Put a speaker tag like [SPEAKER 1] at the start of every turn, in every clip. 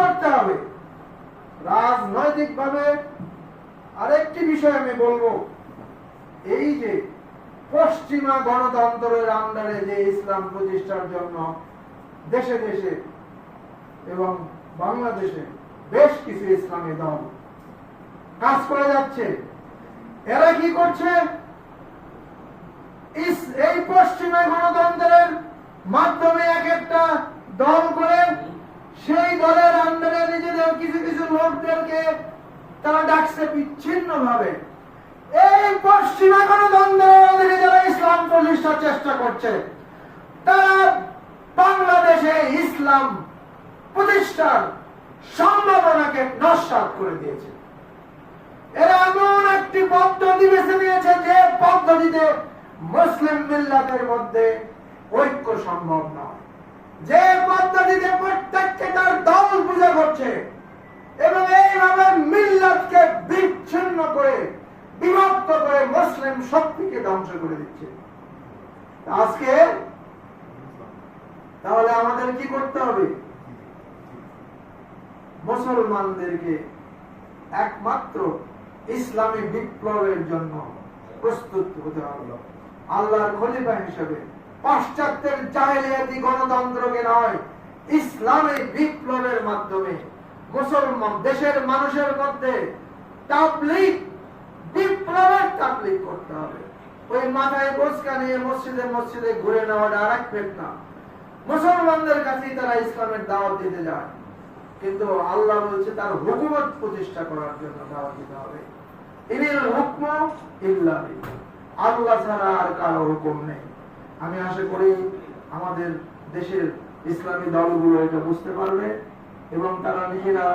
[SPEAKER 1] করতে হবে। রাজনৈতিক ভাবে আরেকটি বিষয় আমি বলব। এই যে পশ্চিমা গণতন্ত্রের আন্ডারে যে ইসলাম প্রতিষ্ঠার জন্য দেশে দেশে এবং বাংলাদেশে বেশ কিছু ইসলামী দল কাজ করে যাচ্ছে। এরা কি করছে? এই পশ্চিমা গণতন্ত্রের মাধ্যমে এক একটা দল করে সেই দলের আন্ডারে নিজেদের কিছু কিছু লোকদেরকে তারা ডাকছে বিচ্ছিন্ন ভাবে এই পশ্চিমা গণতন্ত্রের যারা ইসলাম প্রতিষ্ঠার চেষ্টা করছে, তারা বাংলাদেশে ইসলাম প্রতিষ্ঠার সম্ভাবনাকে নস্বাত করে দিয়েছে। এরা এমন একটি পদ্ধতি বেছে নিয়েছে যে পদ্ধতিতে মুসলিম মিল্লাতের মধ্যে ঐক্য সম্ভব নয়। যে পদ্ধতিতে প্রত্যেককে তার দল পূজা করছে এইভাবে মিল্লাতকে বিচ্ছিন্ন করে, বিভক্ত করে মুসলিম শক্তিকে ধ্বংস করে দিচ্ছে। আজকে তাহলে আমাদের কি করতে হবে? মুসলমানদেরকে একমাত্র ইসলামী বিপ্লবের জন্য প্রস্তুত হতে হবে। আল্লাহর খলিফা হিসেবে পাশ্চাত্যের জাহেলিয়াতি গণতন্ত্রকে নয়, ইসলামী বিপ্লবের মাধ্যমে মুসলমান, দেশের মানুষের মধ্যে বিপ্লবের করতে হবে। ওই মাথায় বোঝকা নিয়ে মসজিদে মসজিদে ঘুরে নেওয়াটা আর এক ফেতনা। মুসলমানদের কাছেই তারা ইসলামের দাওয়াত দিতে যায়। কিন্তু আল্লাহ বলছে তার হুকুমত প্রতিষ্ঠা করার জন্য দাওয়াত দিতে হবে। ইনিল হুকম ইল্লা আল্লাহ ছাড়া আর কারও হুকুম নেই। আমি আশা করি আমাদের দেশের ইসলামী দলগুলো এটা বুঝতে পারবে। এবং তারা নিজেরা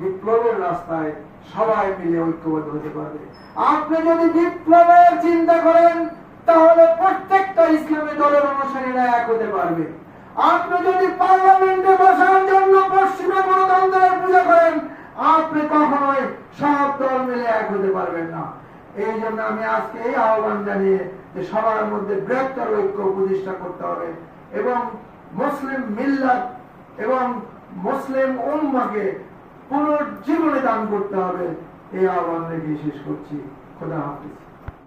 [SPEAKER 1] বিপ্লবের রাস্তায় সবাই মিলে ঐক্যবদ্ধ হতে পারবে। আপনি যদি বিপ্লবের চিন্তা করেন, তাহলে প্রত্যেকটা ইসলামী দলের অনুসারীরা এক হতে পারবে। আপনি যদি পার্লামেন্টে বসার জন্য পশ্চিমা গণতন্ত্রের পূজা করেন, আপনি কখনোই সব দল মিলে এক হতে পারবেন না। এই জন্য আমি আজকে এই আহ্বান জানিয়ে যে সবার মধ্যে বৃহত্তর ঐক্য প্রতিষ্ঠা করতে হবে এবং মুসলিম মিল্লাত এবং মুসলিম উম্মাকে পুনর্জীবনে দান করতে হবে। এই আহ্বান রেখে শেষ করছি। খোদা হাফিজ।